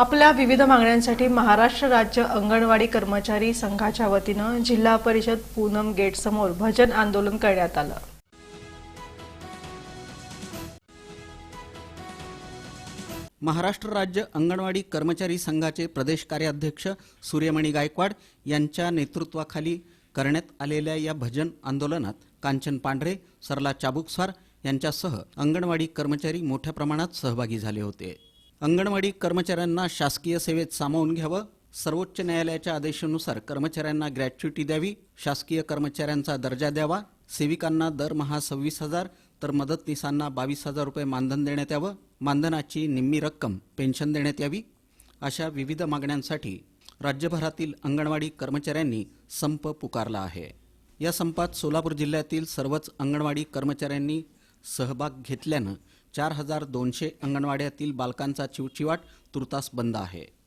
आपल्या विविध मागण्यांसाठी महाराष्ट्र राज्य अंगणवाडी कर्मचारी संघाच्या वतीनं जिल्हा परिषद पूनम गेट समोर भजन आंदोलन करण्यात आलं. महाराष्ट्र राज्य अंगणवाडी कर्मचारी संघाचे प्रदेश कार्याध्यक्ष सूर्यमणी गायकवाड यांच्या नेतृत्वाखाली करण्यात आलेल्या या भजन आंदोलनात कांचन पांढरे सरला चाबुकस्वार यांच्यासह अंगणवाडी कर्मचारी मोठ्या प्रमाणात सहभागी झाले होते. अंगणवाडी कर्मचाऱ्यांना शासकीय सेवेत सामावून घ्यावं. सर्वोच्च न्यायालयाच्या आदेशानुसार कर्मचाऱ्यांना ग्रॅच्युटी द्यावी. शासकीय कर्मचाऱ्यांचा दर्जा द्यावा. सेविकांना दरमहा सव्वीस हजार तर मदतनीसांना बावीस हजार रुपये मानधन देण्यात यावं. मानधनाची निम्मी रक्कम पेन्शन देण्यात यावी. अशा विविध मागण्यांसाठी राज्यभरातील अंगणवाडी कर्मचाऱ्यांनी संप पुकारला आहे. या संपात सोलापूर जिल्ह्यातील सर्वच अंगणवाडी कर्मचाऱ्यांनी सहभाग घेतल्यानं चार हजार दोनशे अंगणवाड्यातील बालकांचा चिवचिवाट तुर्तास बंद आहे.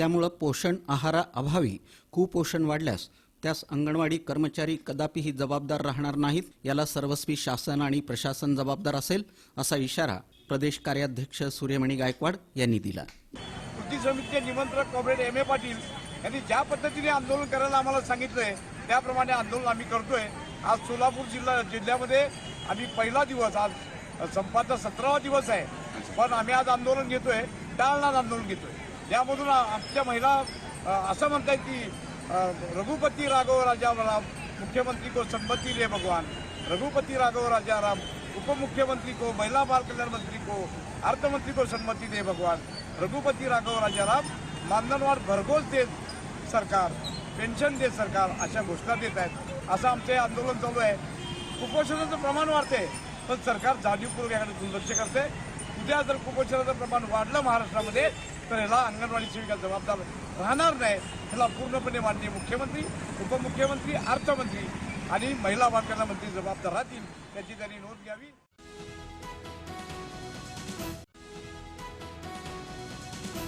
त्यामुळं पोषण आहाराअभावी कुपोषण वाढल्यास त्यास अंगणवाडी कर्मचारी कदापिही जबाबदार राहणार नाहीत याला सर्वस्वी शासन आणि प्रशासन जबाबदार असेल असा इशारा प्रदेश कार्याध्यक्ष सूर्यमणी गायकवाड यांनी दिला. कृती समितीचे निमंत्रक कॉम्रेड एम ए पाटील यांनी ज्या पद्धतीने आंदोलन करायला आम्हाला सांगितलंय त्याप्रमाणे आंदोलन आम्ही करतोय. आज सोलापूर जिल्हा जिल्ह्यामध्ये आम्ही पहिला दिवस आज संपाचा सतरावा दिवस आहे. पण आम्ही आज आंदोलन घेतोय टाळणार आंदोलन घेतोय. यामधून आमच्या महिला असं असं म्हणतायत की रघुपती राघव राजा राम मुख्यमंत्री को संपत्ति दे भगवान. रघुपति राघव राजा राम उपमुख्यमंत्री को महिला बाल कल्याण मंत्री को अर्थमंत्री को संमती दे भगवान. रघुपति राघव राजा राम मानधनवाढ भरघोस देत सरकार पेन्शन देत सरकार अशा घोषणा देत आहेत. असं आमचे आंदोलन चालू आहे. कुपोषणाचं प्रमाण वाढते पण सरकार जाणीवपूर्वक याकडे दुर्लक्ष करते उद्या जर कुपोषणाचं प्रमाण वाढलं महाराष्ट्रामध्ये तर ह्याला अंगणवाडी सेविका जबाबदार राहणार नाही ह्याला पूर्णपणे माननीय मुख्यमंत्री उपमुख्यमंत्री अर्थमंत्री आणि महिला बालकल्याण मंत्री जबाबदार राहतील त्याची त्यांनी नोंद घ्यावी.